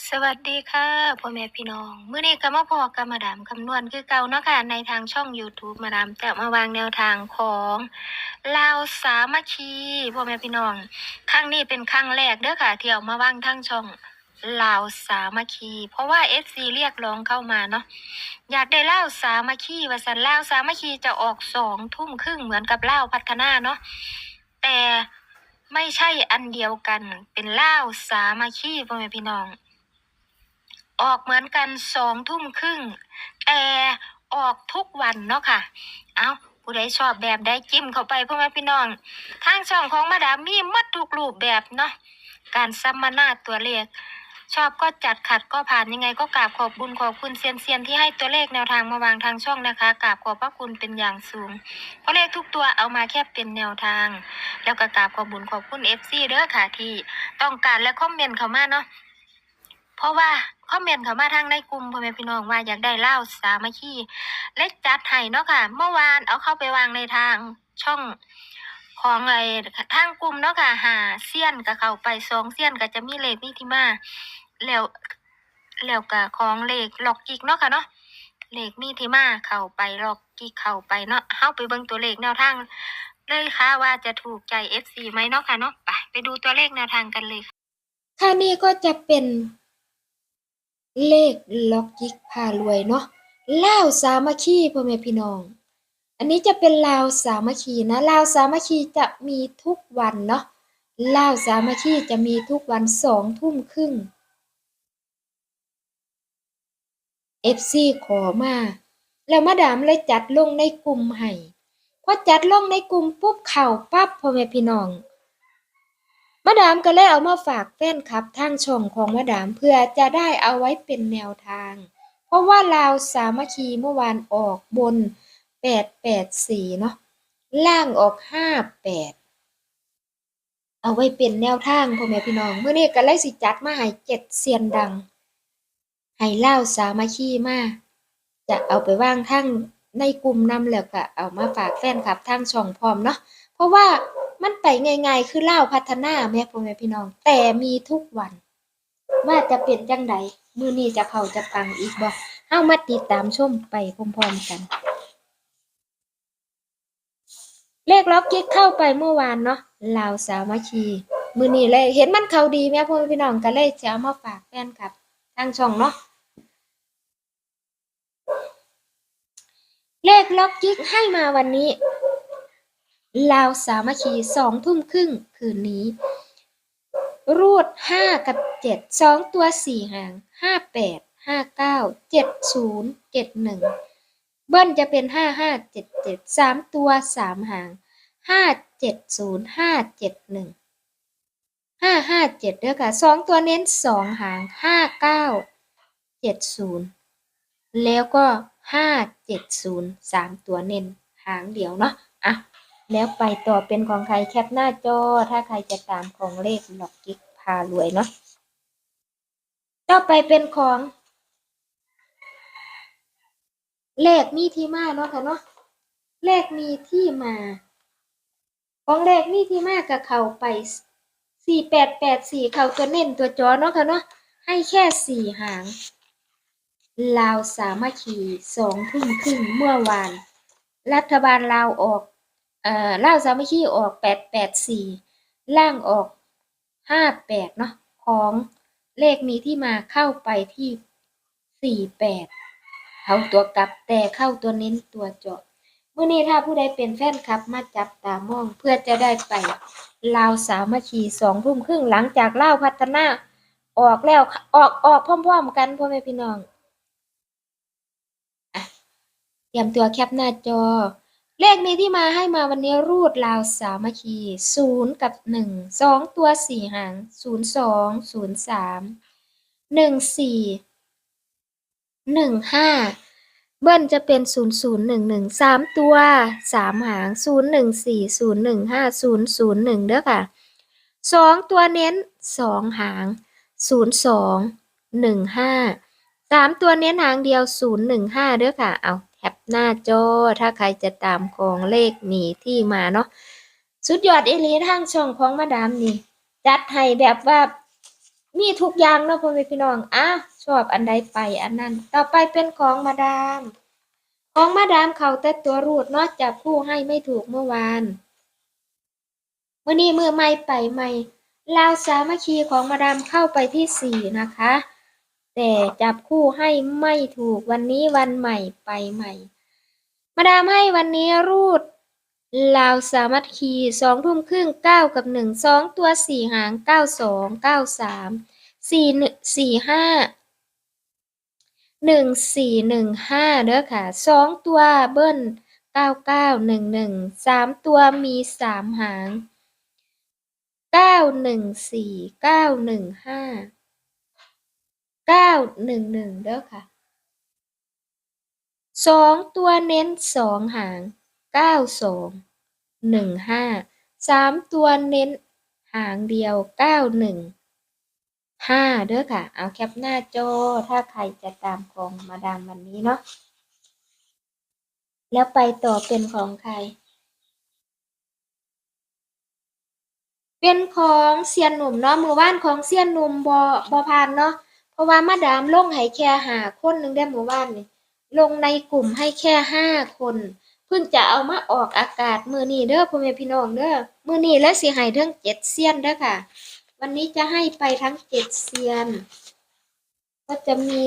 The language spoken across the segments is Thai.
สวัสดีค่ะพ่อแม่พี่น้องมื้อนี้ก็มาพอกับมาดามคำนวณคือเก่าเนาะค่ะในทางช่อง YouTube มาดามจะมาวางแนวทางของลาวสามัคคีพ่อแม่พี่น้องครั้งนี้เป็นครั้งแรกเด้อค่ะที่เอามาวางทั้งช่องลาวสามัคคี เพราะว่า FC เรียกร้องเข้ามาเนาะอยากได้ลาวสามัคคีว่าสันลาวสามัคคีจะออกสองทุ่มครึ่งเหมือนกับลาวพัฒนาเนาะแต่ไม่ใช่อันเดียวกันเป็นลาวสามัคคีพ่อแม่พี่น้อง ออกเหมือนกันสองทุ่มครึ่ง แต่ออกทุกวันเนาะค่ะ เอาผู้ใดชอบแบบใดจิ้มเข้าไปพ่อแม่พี่น้อง ทางช่องของมาดามมีมัดทุกรูปแบบเนาะ การซัมมนาตัวเลข ชอบก็จัดขัดก็ผ่านยังไงก็กราบขอบบุญขอบคุณเซียนเซียนที่ให้ตัวเลขแนวทางมาวางทางช่องนะคะกราบขอบพระคุณเป็นอย่างสูง เพราะเลขทุกตัวเอามาแค่เป็นแนวทาง แล้วก็กราบขอบบุญขอบคุณ FC เด้อค่ะที่ต้องการและคอมเมนต์เข้ามาเนาะ เพราะว่า คอมเมนต์เข้ามาทางในกลุ่มพ่อแม่พี่น้องว่าอยากได้เล่าสามัคคีเล็กจัดให้เนาะค่ะ เมื่อวานเอาเข้าไปวางในทางช่องของไอ้ทางกลุ่มเนาะค่ะหาเซียนกับเขาไปสองเซียนก็จะมีเลขนี่ที่มาแล้วแล้วก็ของเลขล็อกกิกเนาะค่ะเนาะเลขมีที่มาเข้าไปล็อกกิกเข้าไปเนาะเฮาไปเบิ่งตัวเลขแนวทางเลยค่ะว่าจะถูกใจ FC ไหมเนาะค่ะเนาะไปไปดูตัวเลขแนวทางกันเลยค่ะนี่ก็จะเป็น เลขล็อกยิกพารวยเนาะลาวสามัคคีพ่อแม่พี่น้อง อันนี้จะเป็นลาวสามัคคีนะลาวสามัคคีจะมีทุกวันเนาะลาวสามัคคีจะมีทุกวันสองทุ่มครึ่ง FC ขอมา แล้วมาดามเลยจัดลงในกลุ่มให้พอจัดลงในกลุ่มปุ๊บเข่าปั๊บพ่อแม่พี่น้อง มาดามก็เลยเอามาฝากแฟนคลับทางช่องของมาดามเพื่อจะได้เอาไว้เป็นแนวทาง เพราะว่าลาวสามัคคีเมื่อวานออกบน 884 เนาะล่างออก 58 เอาไว้เป็นแนวทางพ่อแม่พี่น้องเมื่อนี้ก็เลยสิจัดมาให้เจ็ดเซียนดัง ให้ลาวสามัคคีมาจะเอาไปวางทั้งในกลุ่มนำแล้วก็เอามาฝากแฟนคลับทางช่องพร้อมเนาะเพราะว่า มันไปง่ายๆคือเล่าพัฒนาแม่พ่อแม่พี่น้อง แต่มีทุกวัน ว่าจะเป็นจังใดมือนี้จะเผาจะปังอีกบ่เฮามาติดตามชมไปพร้อมๆกัน เลขล็อกกิ๊กเข้าไปเมื่อวานเนาะลาวสามัคคีมือนี้เลยเห็นมันเขาดีแม่พ่อแม่พี่น้องก็เลยจะเอามาฝากแฟนคลับทางช่องเนาะเลขล็อกกิ๊กให้มาวันนี้ ลาวสามัคคีสองทุ่มครึ่งคืนนี้ รูดห้ากับเจ็ดสองตัวสี่หางห้าแปดห้าเก้าเจ็ดศูนย์เจ็ดหนึ่งเบิ้ลจะเป็นห้าห้าเจ็ดเจ็ดสามตัวสามหางห้าเจ็ดศูนย์ห้าเจ็ดหนึ่งห้าห้าเจ็ดเด้อค่ะสองตัวเน้นสองหางห้าเก้าเจ็ดศูนย์แล้วก็ห้าเจ็ดศูนย์สามตัวเน้นหางเดียวเนาะอะ แล้วไปต่อเป็นของใครแคปหน้าจอ ถ้าใครจะตามของเลขหลอกกิ๊กพารวยเนาะต่อไปเป็นของ เลขมีที่มาเนาะค่ะเนาะเลขมีที่มา ของเลขมีที่มากับเขาไปสี่แปดแปดสี่เขาตัวเน้นตัวจอเนาะค่ะเนาะให้แค่สี่หางลาวสามัคคีสองทุ่มครึ่งเมื่อวาน รัฐบาลลาวออก อ่อล่าสามัคคีออกแปดแปดสี่ล่างออกห้าแปดเนาะของเลขมีที่มาเข้าไปที่สี่แปดเอาตัวกลับแต่เข้าตัวเน้นตัวเจาะเมื่อนี้ถ้าผู้ใดเป็นแฟนคลับมาจับตามองเพื่อจะได้ไปลาวสามัคคีสองทุ่มครึ่งหลังจากล่าวพัฒนาออกแล้วออกออกพร้อมๆกันพ่อแม่พี่น้องอะเตรียมตัวแคปหน้าจอ เลขนี้ที่มาให้มาวันนี้รูดราวสามัคคีศูนย์กับหนึ่งสองตัวสี่หางศูนย์สองศูนย์สามหนึ่งสี่หนึ่งห้าเบิ้ลจะเป็นศูนย์ศูนย์หนึ่งหนึ่งสามตัวสามหางศูนย์หนึ่งสี่ศูนย์หนึ่งห้าศูนย์ศูนย์หนึ่งเด้อค่ะสองตัวเน้นสองหางศูนย์สองหนึ่งห้าสามตัวเน้นหางเดียวศูนย์หนึ่งห้าเด้อค่ะเอา แคปหน้าจอ ถ้าใครจะตามของเลขหนีที่มาเนาะสุดยอดเอลีทางช่องของมาดามนี่ จัดให้แบบว่ามีทุกอย่างเนาะพ่อแม่พี่น้องอะชอบอันใดไปอันนั้น ต่อไปเป็นของมาดาม ของมาดามเขาแต่ตัวรูดเนอกจากผู้ให้ไม่ถูกเมื่อวานมื่อนี้มือไม่ไปไม่ลาวสามัคคีของมาดามเข้าไปที่สี่นะคะ แต่จับคู่ให้ไม่ถูกวันนี้วันใหม่ไปใหม่ มาดามให้วันนี้รูดลาวสามัคคีสองทุ่มครึ่งเก้ากับหนึ่งสองตัวสี่หางเก้าสองเก้าสามสี่หนึ่งสี่ห้าหนึ่งสี่หนึ่งห้าเด้อค่ะสองตัวเบิ้ลเก้าเก้าหนึ่งหนึ่งสามตัวมีสามหางเก้าหนึ่งสี่เก้าหนึ่งห้า ก้าหนึ่งหนึ่งเด้อค่ะสองตัวเน้นสองหางเก้าสองหนึ่งห้าสามตัวเน้นหางเดียวเก้าหนึ่งห้าเด้อค่ะ เอาแคปหน้าจอถ้าใครจะตามของมาดามวันนี้เนาะแล้วไปต่อเป็นของใคร เป็นของเซียนหนุ่มเนาะมือว่านของเซียนหนุ่มบอบอพานเนาะ เพราะว่ามาดามลงให้แค่หาคนหนึ่งได้หมือว่านนี่ลงในกลุ่มให้แค่ห้าคน เพิ่งจะเอามาออกอากาศมือนี้เด้อพ่อแม่พี่น้องเด้อมือนี้และสิให้ทั้งเจ็ดเซียนเด้อค่ะ วันนี้จะให้ไปทั้งเจ็ดเซียน ก็จะมี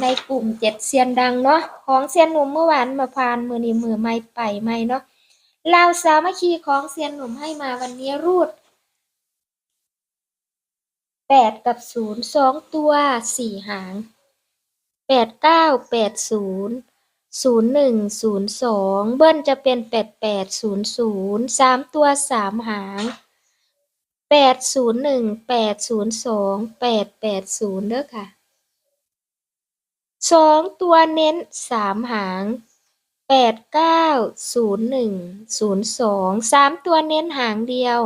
ในกลุ่มเจ็ดเซียนดังเนาะของเซียนหนุ่มเมื่อวานมาพานมือนี้มือไม่ไปไม่เนาะลาวสามัคคีของเซียนหนุ่มให้มาวันนี้รูด แปดกับศูนย์สองตัวสี่หางแปดเก้าแปดศูนย์ศูนย์หนึ่งศูนย์สองเบิ้ลจะเป็นแปดแปดศูนย์ศูนย์สามตัวสามหางแปดศูนย์หนึ่งแปดศูนย์สองแปดแปดศูนย์เด้อค่ะสองตัวเน้นสามหางแปดเก้าศูนย์หนึ่งศูนย์สองสามตัวเน้นหางเดียว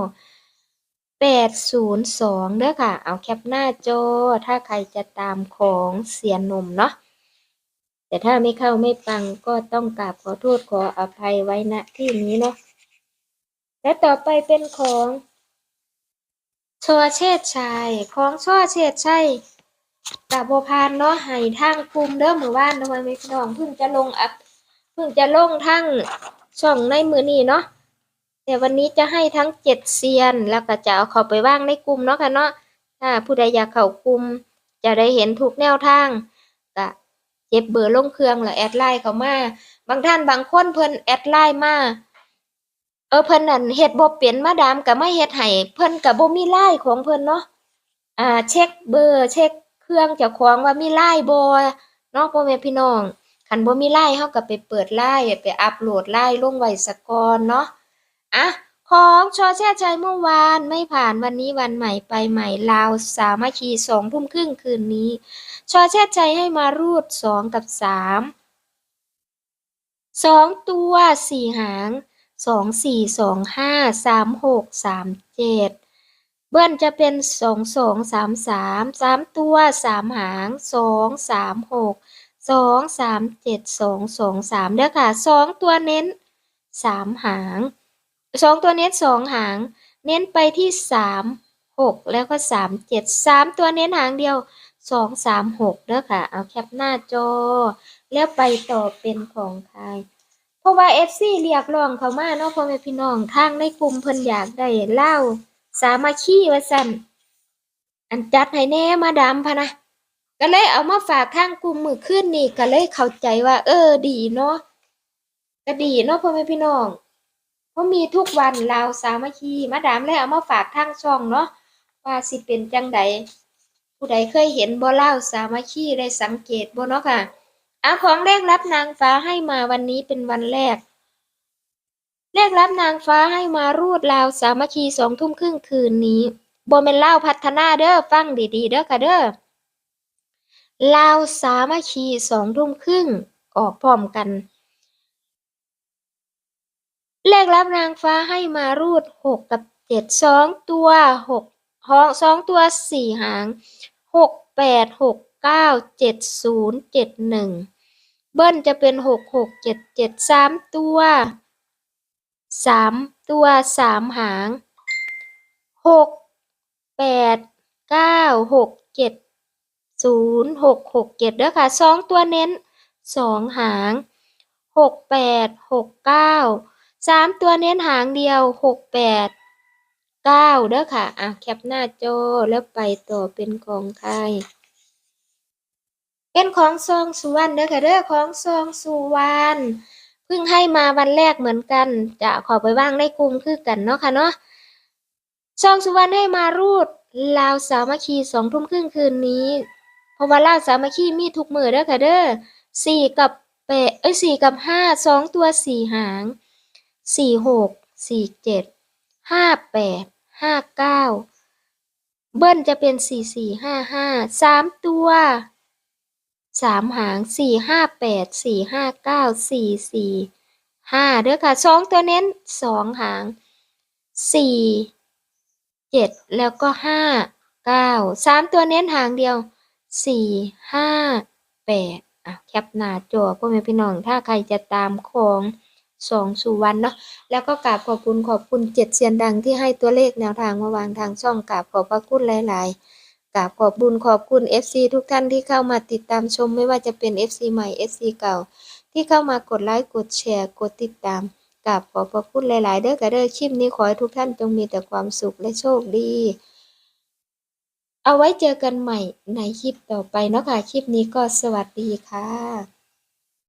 แปดศูนย์สองเด้อค่ะ เอาแคปหน้าจอ ถ้าใครจะตามของเสียนมเนาะ แต่ถ้าไม่เข้าไม่ปังก็ต้องกราบขอโทษขออภัยไว้ณที่นี้เนาะ และต่อไปเป็นของชัวเชษชัยของชัวเชษชัยกับบัวพานเนาะให้ทางกลุ่มเด้อมือว่านทำไมไม่พี่น้องเพิ่งจะลงอัพเพิ่งจะลงทั้งช่องในมือนี้เนาะ แต่วันนี้จะให้ทั้งเจ็ดเซียน แล้วก็จะเอาเขาไปว่างในกลุ่มเนาะค่ะเนาะถ้าผู้ใดอยากเข้ากลุ่มจะได้เห็นทุกแนวทางก็เก็บเบอร์ลงเครื่องแล้วแอดไลน์เขามา บางท่านบางคนเพิ่นแอดไลน์มาเออเพิ่นนั่นเฮ็ดบ่เป็นมาดามก็มาเฮ็ดให้เพิ่นก็บ่มีไลน์ของเพิ่นเนาะอ่า เช็คเบอร์เช็คเครื่องเจ้าของว่ามีไลน์บ่เนาะพ่อแม่พี่น้องคันบ่มีไลน์เฮาก็ไปเปิดไลน์ไปอัปโหลดไลน์ลงไว้ซะก่อนเนาะ อะของชอแช่ใจเมื่อวานไม่ผ่านวันนี้วันใหม่ไปใหม่ลาวสามัคคีสองทุ่มครึ่งคืนนี้ ชอแช่ใจให้มารูดสองกับสามสองตัวสี่หางสองสี่สองห้าสามหกสามเจ็ดเบิ้ลจะเป็นสองสองสามสามสามตัวสามหางสองสามหกสองสามเจ็ดสองสองสามเด้อค่ะสองตัวเน้นสามหาง สองตัวเน้นสองหาง เน้นไปที่สามหกแล้วก็สามเจ็ดสามตัวเน้นหางเดียวสองสามหกเด้อค่ะ เอาแคปหน้าจอ แล้วไปต่อเป็นของใครเพราะว่าเอฟซีเรียกร้องเขามาเนาะพ่อแม่พี่น้องทางในกลุ่มเพิ่นอยากได้เล่า สามัคคีว่าสั่นอันจัดให้แน่มาดามพะนะก็เลยเอามาฝากข้างกลุ่มมือขึ้นนี่ก็เลยเข้าใจว่า เออดีเนาะก็ดีเนาะพ่อแม่พี่น้อง เพราะมีทุกวันลาวสามัคคีมาดามเลยเอามาฝากทางช่องเนาะว่าสิเป็นจังใดผู้ใดเคยเห็นบ่ลาวสามัคคีได้สังเกตบ่เนาะค่ะเอาของเลขรับนางฟ้าให้มาวันนี้เป็นวันแรก เลขรับนางฟ้าให้มารูดลาวสามัคคีสองทุ่มครึ่งคืนนี้บ่แม่นลาพัฒนาเด้อฟังดีๆเด้อค่ะเด้อลาวสามัคคีสองทุ่มครึ่งออกพร้อมกัน เลขรับนางฟ้าให้มารูดหกกับเจ็ดสองตัวหกห้องสองตัวสี่หางหกแปดหกเก้าเจ็ดศูนย์เจ็ดหนึ่งเบิ้ลจะเป็นหกหกเจ็ดเจ็ดสามตัวสามตัวสามหางหกแปดเก้าหกเจ็ดศูนย์หกหกเจ็ดเด้อค่ะสองตัวเน้นสองหางหกแปดหกเก้า สามตัวเน้นหางเดียวหกแปดเก้าเด้อค่ะ อะ แคปหน้าจอแล้วไปต่อเป็นของใคร เป็นของซองสุวรรณเด้อค่ะเด้อของซองสุวรรณเพิ่งให้มาวันแรกเหมือนกัน จะขอไปว่างในกลุ่มคือกันเนาะค่ะเนาะซองสุวรรณให้มารูดลาวสามัคคีสองทุ่มครึ่งคืนนี้ เพราะว่าลาวสามัคคีมีทุกมือเด้อค่ะเด้อสี่กับแปดเอ้ยสี่กับห้าสองตัวสี่หาง สี่หกสี่เจ็ดห้าแปดห้าเก้าเบิ้ลจะเป็นสี่สี่ห้าห้าสามตัวสามหางสี่ห้าแปดสี่ห้าเก้าสี่สี่ห้าเด้อค่ะสองตัวเน้นสองหางสี่เจ็ดแล้วก็ห้าเก้าสามตัวเน้นหางเดียวสี่ห้าแปดอะแคปหน้าจอพ่อแม่พี่น้องถ้าใครจะตามของ สองสุวรรณเนาะแล้วก็กราบขอบคุณขอบคุณเจ็ดเซียนดังที่ให้ตัวเลขแนวทางมาวางทางช่องกราบขอบพระคุณหลาย ๆกราบขอบบุญขอบคุณ FC ทุกท่านที่เข้ามาติดตามชมไม่ว่าจะเป็น FC ใหม่ FC เก่า ที่เข้ามากดไลค์กดแชร์กดติดตามกราบขอบพระคุณหลาย ๆ เด้อกระเด้อคลิปนี้ขอให้ทุกท่านจงมีแต่ความสุขและโชคดีเอาไว้เจอกันใหม่ในคลิปต่อไปเนาะค่ะ คลิปนี้ก็สวัสดีค่ะ